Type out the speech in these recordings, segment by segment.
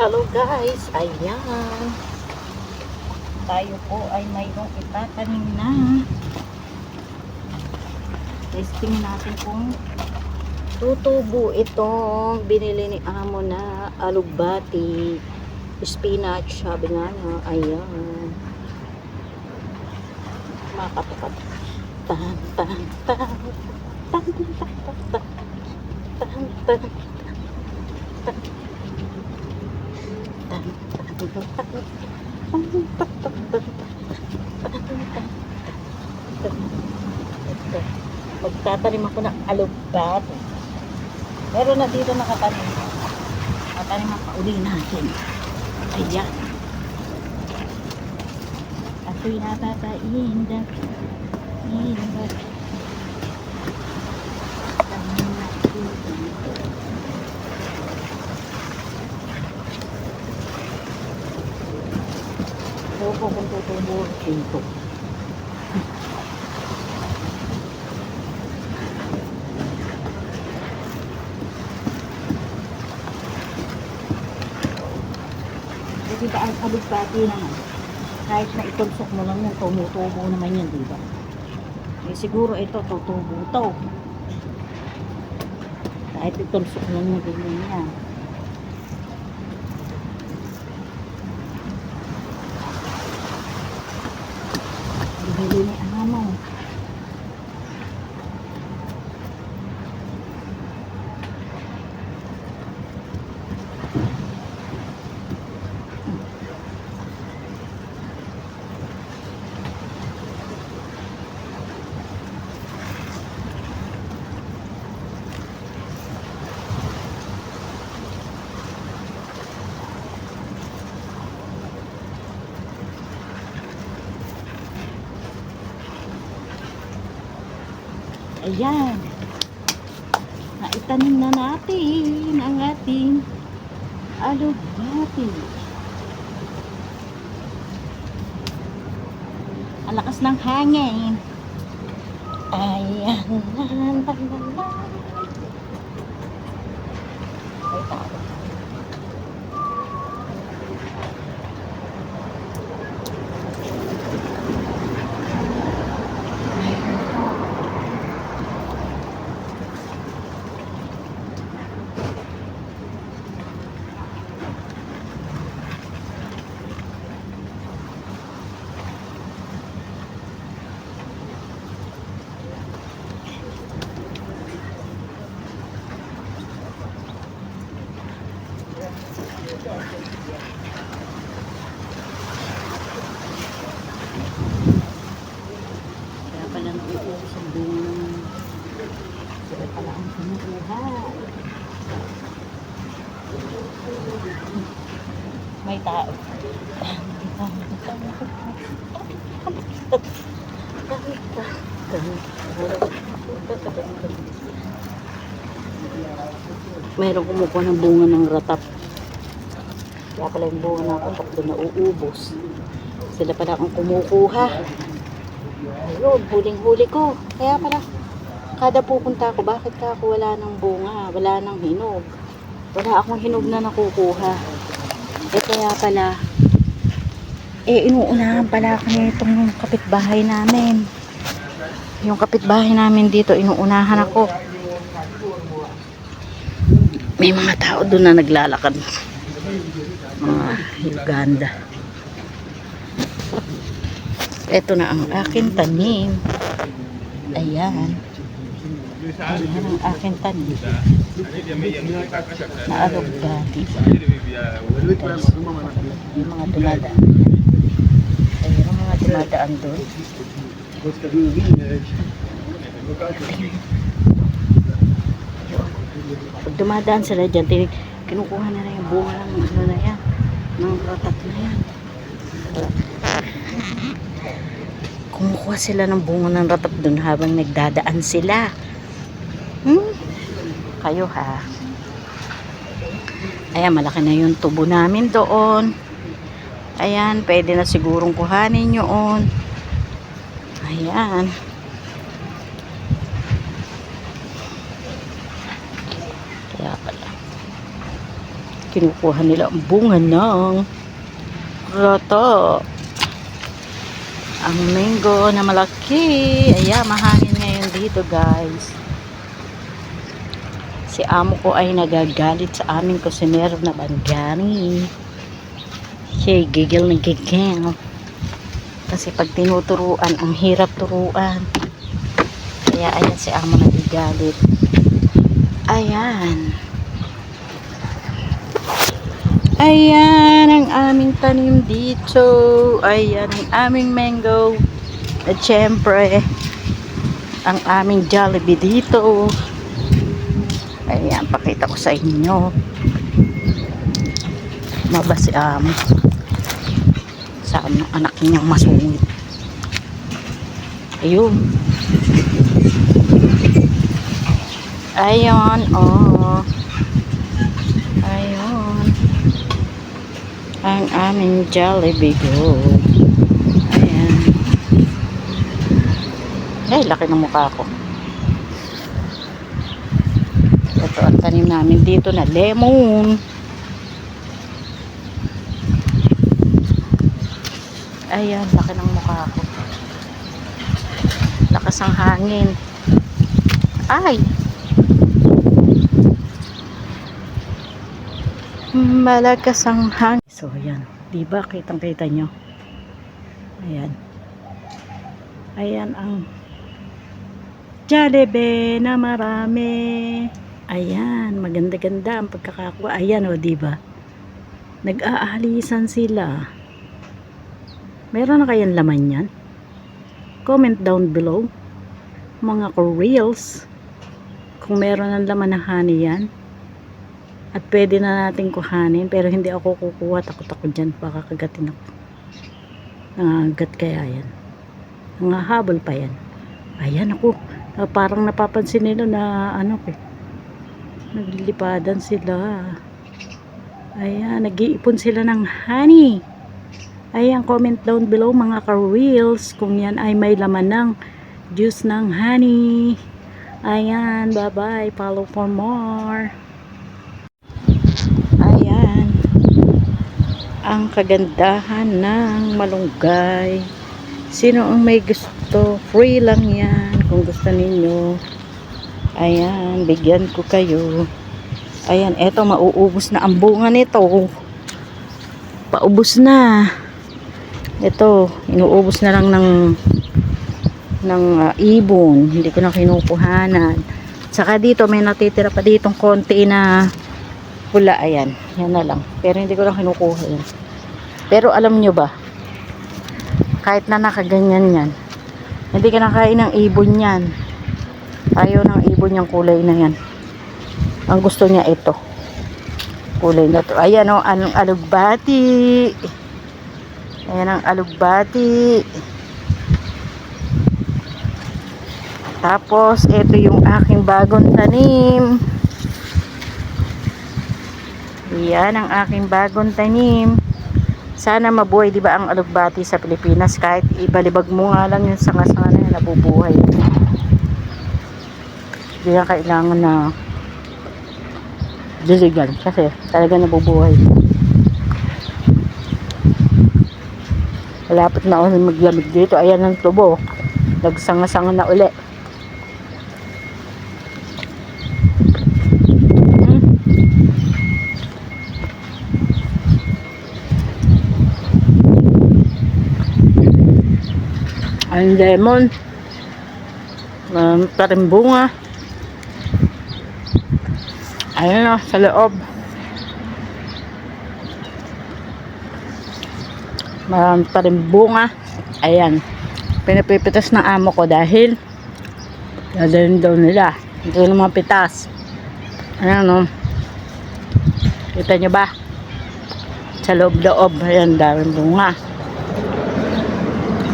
Hello guys, ayan. Tayo po ay mayroong itatanim na. Testing natin kung tutubo itong binili ni Amo na alugbati, spinach, sabi nga na, ayan. Makatapat. Tan, tan. Tan, tan, tan, tan, tan. Tan, tan, tan. Magtatanim ako ng alugbat. Meron na dito nakatanim. Tatanim pa uli natin. Ayan. Ako'y napapainda. Inda. Ewan ko kung tutubo ito. Kasi ba ang alugbati naman, kahit na itunsok mo lang yan, tumutubo naman yan, di ba? Eh, siguro ito, tutubo to. Kahit itunsok mo lang yan, ganyan yan. Bibili ni amo. Ayan. Naitanim na natin ang ating alugbati. Ang lakas ng hangin. Ayan. Ay, tao. Kaya pala nauubos ang bunga ng sila May tao. Mayroong kumukuha ng bunga ng ratap. Kaya pala yung bunga na ratap doon nauubos. Sila pala ang kumukuha. Ayun, huling-huli ko. Kaya pala, kada pupunta ako, bakit ka ako wala ng bunga, wala ng hinog. Wala akong hinog na nakukuha. Eh kaya pala, eh inuunahan pala ako nitong kapitbahay namin. Yung kapitbahay namin dito, inuunahan ako. May mga tao doon na naglalakad. Mga Uganda. Ito na ang akin tanim. Ayan. Ang akin tanim. Na alugbati. Yung mga dumadaan. Ayan ang mga dumadaan doon. Pag dumadaan sila dyan, tinig, kinukuha na na yung bunga ng ano na yan. Ng rotat na yan. Kumukuha sila ng bunga ng ratap dun habang nagdadaan sila. Hmm? Kayo ha. Ayan, malaki na yung tubo namin doon. Ayan, pwede na sigurong kuhanin yun. Ayan. Kaya pala. Kinukuha nila ang bunga ng rata. Ang mango na malaki. Ayan, mahangin ngayon dito guys. Si amo ko ay nagagalit sa aming kusinero na bangani. Siya gigil na gigil. Kasi pag tinuturuan, ang hirap turuan. Kaya ayan si amo nagagalit. Ayan. Ayan ang aming tanim dito. Ayan ang aming mango. At syempre, ang aming Jollibee dito. Ayan, pakita ko sa inyo. Maba si amo. Saan ang anak niyang masungit. Ayun. Ayun, oh. Ayun. Ang aming Jollibee go. Ayan. Ay, laki ng mukha ko. Ito ang tanim namin dito na lemon. Ayan, laki ng mukha ko. Lakas ang hangin. Ay! Malakas ang hangin. So, ayan. Diba? Kitang-kita nyo. Ayan. Ayan ang Jollibee na marami. Ayan, maganda-ganda ang pagkakakuha. Ayan o, diba? Nag-aalisan sila. Meron na kayang laman yan? Comment down below. Mga reels. Kung meron ng laman ng honey yan. At pwede na natin kuhanin. Pero hindi ako kukuha. Takot ako dyan. Baka kagatin ako. Nangagat kaya yan. Nangahabol pa yan. Ayan ako. Ah, parang napapansin nila na ano eh. Naglilipadan sila. Ayan. Nag-iipon sila ng honey. Ayan, comment down below mga ka-reels kung yan ay may laman ng juice ng honey. Ayan, bye-bye. Follow for more. Ayan. Ang kagandahan ng malunggay. Sino ang may gusto? Free lang yan. Kung gusto ninyo. Ayan, bigyan ko kayo. Ayan, eto mauubos na ang bunga nito. Paubos na. Ito, inuubos na lang ng ng ah, ibon. Hindi ko na kinukuhanan. Saka dito, may natitira pa ditong konti na pula. Ayan, yan na lang. Pero hindi ko na kinukuha yan. Pero alam nyo ba, kahit na nakaganyan yan, hindi ka nakain ng ibon yan. Ayaw ng ibon yung kulay na yan. Ang gusto niya ito. Kulay na to. Ayan o, anong alugbati. Ayan ang alugbati. Tapos, ito yung aking bagong tanim. Yan ang aking bagong tanim. Sana mabuhay, di ba, ang alugbati sa Pilipinas. Kahit ibalibag mo nga lang yung sanga-sanga na nabubuhay. Na kailangan na diligan kasi talaga nabubuhay. Malapit na ako maglamig dito. Ayan ang tubo. Nagsanga-sanga na uli. Hmm. Ang lemon. Um, bunga. Ayun na, sa loob. Marami pa rin bunga. Ayan. Pinapipitas ng amo ko dahil dadalhin daw nila. Ito yung mga pitas. Ayan no. Kita nyo ba? Sa loob-loob. Ayan, daming bunga.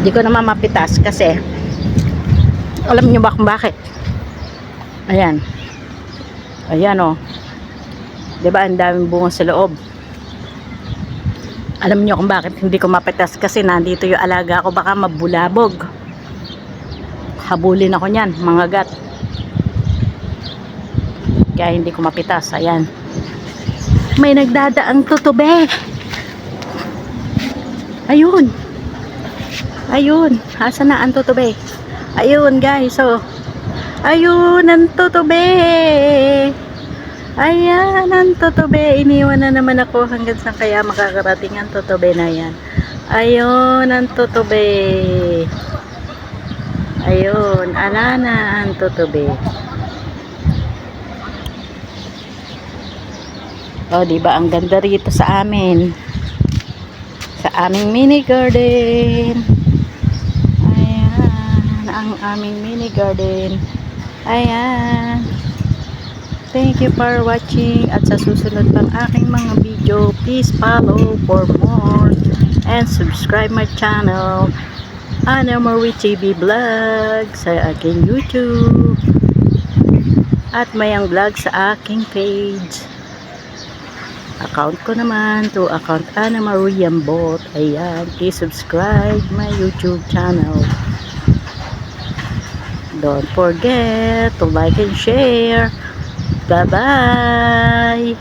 Hindi ko naman mapitas kasi alam nyo ba kung bakit? Ayan. Ayan o. Oh. 'Di ba ang daming bunga sa loob? Alam niyo kung bakit hindi ko mapitas kasi nandito yung alaga ko baka mabulabog. Habulin ako niyan, mga gat. Kaya hindi ko mapitas. Ayan. May nagdadaang tutube. Ayun. Ayun. Asa na ang tutube? Ayun guys. So, ayun ang tutube. Ayan ang tutube. Iniwan na naman ako hanggang sa kaya makakarating ang tutube na yan. Ayun ang tutube. Ayun. Ala na ang tutube. Oh, di ba ang ganda rito sa amin? Sa aming mini garden. Ayan, ang aming mini garden. Ayan. Thank you for watching at sa susunod pang aking mga video, please follow for more and subscribe my channel. Ana Marie TV Vlog sa aking YouTube at mayang vlog sa aking page account ko naman to account Ana Maria Bot. Ayan, please subscribe my YouTube channel. Don't forget to like and share. Bye-bye!